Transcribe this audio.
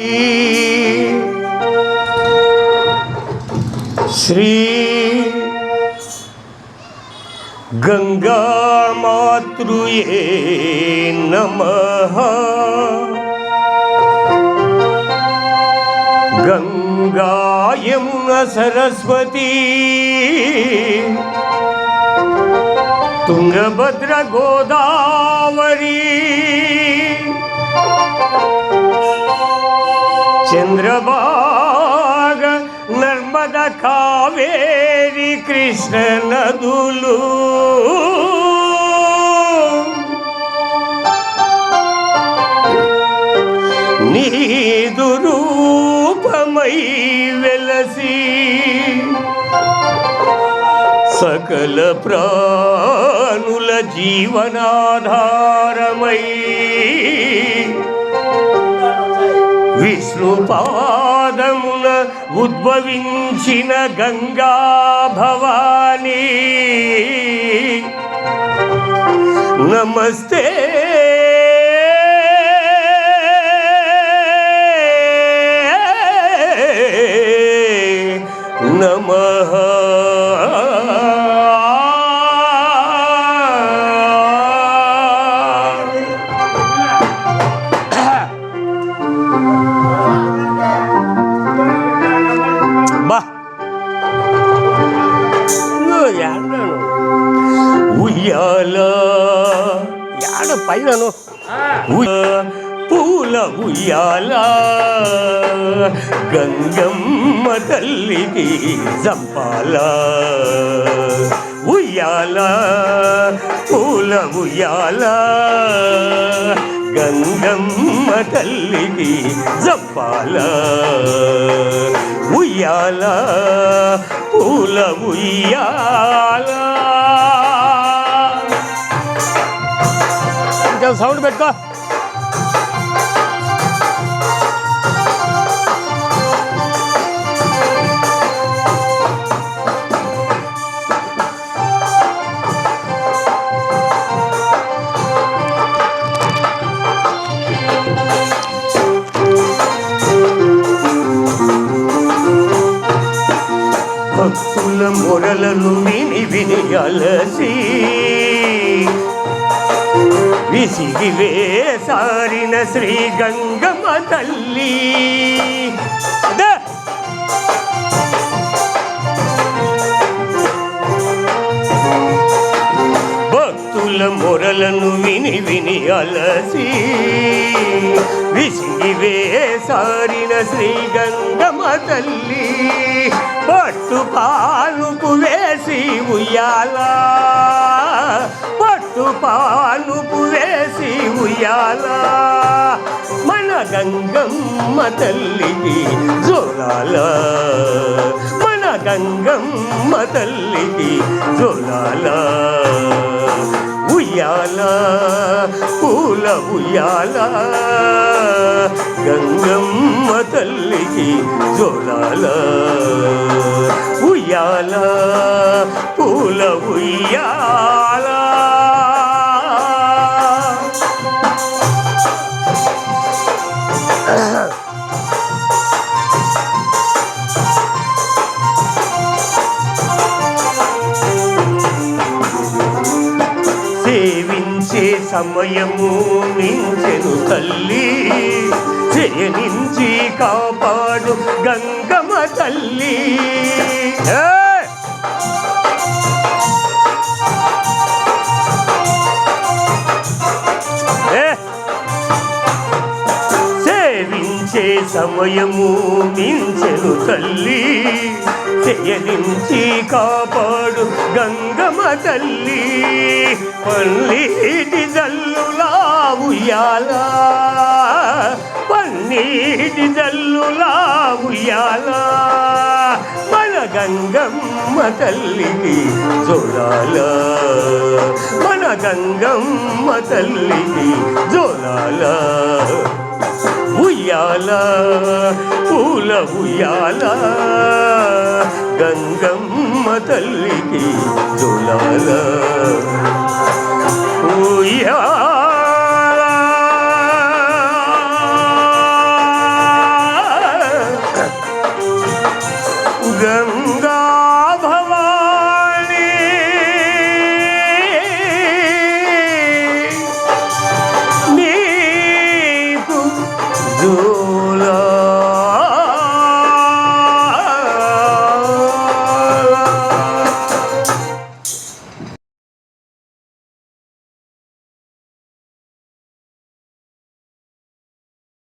श्री गंगा मातृ नमः। गंगा यमुना सरस्वती। तुंगभद्र गोदावरी। చంద్రబాగ నర్మద కావేరి కృష్ణ నదులు నీదు రూపమై వెలసి సకల ప్రాణుల జీవనాధారమై విష్ణు పాదమున ఉద్భవించిన గంగా భవానీ. నమస్తే యాడ పూల ఉయ్యాల గంగమ్మ తల్లికి జంపాల. ఉయ్యాల పూల ఉయ్యాల గంగమ్మ తల్లికి జంపాల. ఉయ్యాల పూల ఉయ్యాల. ఇంకా సౌండ్ పెట్టుకో. భక్తుల మొరలను విని విని అలసి విసిగివే సారిన శ్రీ గంగమ్మ తల్లి. భక్తుల మొరలను విని విని అలసి విసిగివే సారిన శ్రీ గంగమ్మ తల్లి. పట్టు పానుకు వేసి ఉయ్యాల. పట్టు పానుకు వేసి ఉయ్యాల. మన గంగమ్మ తల్లికి జోలాల. మన గంగమ్మ తల్లికి జోలాల. ఉయ్యాల పూల ఉయ్యాల. గంగమ్మ తల్లికి జోలాల. ఉయ్యాల పూల ఉయ్యాల. సమయము మించెను తల్లి. చేయనించి కాపాడు గంగమ్మ తల్లి. సేవించే సమయము మించెను తల్లి చెయ్యనించి కాపాడు గంగమ్మ తల్లి. పన్నీటి జల్లులా ఉయ్యాల పన్నీటి జల్లులా ఉయ్యాల. మన గంగమ్మ తల్లికి జోడాల మన గంగమ్మ తల్లికి జోడాల ఉయ్యాల పూల ఉయ్యాల గంగమ్మ తల్లికి జోలాల. ఉయ్యాల